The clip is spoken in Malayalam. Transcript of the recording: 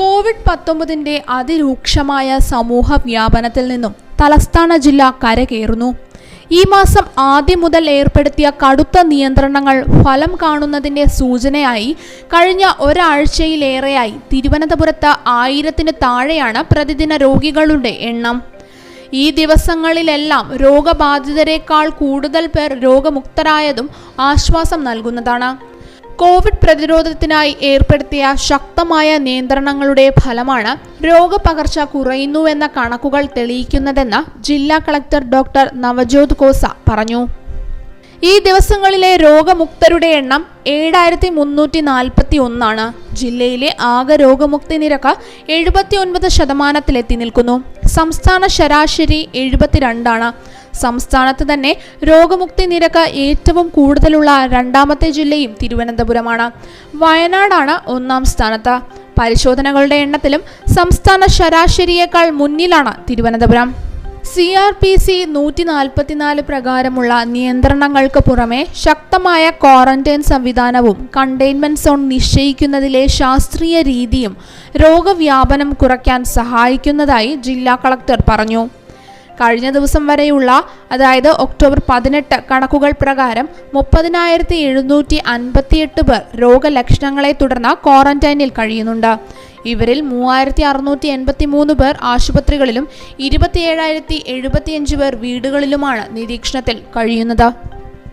കോവിഡ് പത്തൊമ്പതിന്റെ അതിരൂക്ഷമായ സമൂഹ വ്യാപനത്തിൽ നിന്നും തലസ്ഥാന ജില്ല കരകയറുന്നു. ഈ മാസം ആദ്യം മുതൽ ഏർപ്പെടുത്തിയ കടുത്ത നിയന്ത്രണങ്ങൾ ഫലം കാണുന്നതിന്റെ സൂചനയായി കഴിഞ്ഞ ഒരാഴ്ചയിലേറെയായി തിരുവനന്തപുരത്ത് ആയിരത്തിന് താഴെയാണ് പ്രതിദിന രോഗികളുടെ എണ്ണം. ഈ ദിവസങ്ങളിലെല്ലാം രോഗബാധിതരെക്കാൾ കൂടുതൽ പേർ രോഗമുക്തരായതും ആശ്വാസം നൽകുന്നതാണ്. കോവിഡ് പ്രതിരോധത്തിനായി ഏർപ്പെടുത്തിയ ശക്തമായ നിയന്ത്രണങ്ങളുടെ ഫലമാണ് രോഗപകർച്ച കുറയുന്നുവെന്ന കണക്കുകൾ തെളിയിക്കുന്നതെന്ന് ജില്ലാ കളക്ടർ ഡോക്ടർ നവജോത് കോസ പറഞ്ഞു. ഈ ദിവസങ്ങളിലെ രോഗമുക്തരുടെ എണ്ണം ഏഴായിരത്തി മുന്നൂറ്റി നാൽപ്പത്തി ഒന്നാണ് ജില്ലയിലെ ആകെ രോഗമുക്തി നിരക്ക് എഴുപത്തി ഒൻപത് ശതമാനത്തിലെത്തി നിൽക്കുന്നു. സംസ്ഥാന ശരാശരി എഴുപത്തിരണ്ടാണ്. സംസ്ഥാനത്ത് തന്നെ രോഗമുക്തി നിരക്ക് ഏറ്റവും കൂടുതലുള്ള രണ്ടാമത്തെ ജില്ലയും തിരുവനന്തപുരമാണ്. വയനാടാണ് ഒന്നാം സ്ഥാനത്ത്. പരിശോധനകളുടെ എണ്ണത്തിലും സംസ്ഥാന ശരാശരിയേക്കാൾ മുന്നിലാണ് Thiruvananthapuram. C R P C നൂറ്റി നാൽപ്പത്തിനാല് പ്രകാരമുള്ള നിയന്ത്രണങ്ങൾക്ക് പുറമെ ശക്തമായ ക്വാറന്റൈൻ സംവിധാനവും കണ്ടെയ്ൻമെന്റ് സോൺ നിശ്ചയിക്കുന്നതിലെ ശാസ്ത്രീയ രീതിയും രോഗവ്യാപനം കുറയ്ക്കാൻ സഹായിക്കുന്നതായി ജില്ലാ കളക്ടർ പറഞ്ഞു. കഴിഞ്ഞ ദിവസം വരെയുള്ള അതായത് ഒക്ടോബർ പതിനെട്ട് കണക്കുകൾ പ്രകാരം മുപ്പതിനായിരത്തി എഴുന്നൂറ്റി അൻപത്തിയെട്ട് പേർ രോഗലക്ഷണങ്ങളെ തുടർന്ന് ക്വാറന്റൈനിൽ കഴിയുന്നുണ്ട്. ഇവരിൽ മൂവായിരത്തി അറുന്നൂറ്റി എൺപത്തി മൂന്ന് പേർ ആശുപത്രികളിലും ഇരുപത്തിയേഴായിരത്തി എഴുപത്തിയഞ്ച് പേർ വീടുകളിലുമാണ് നിരീക്ഷണത്തിൽ കഴിയുന്നത്.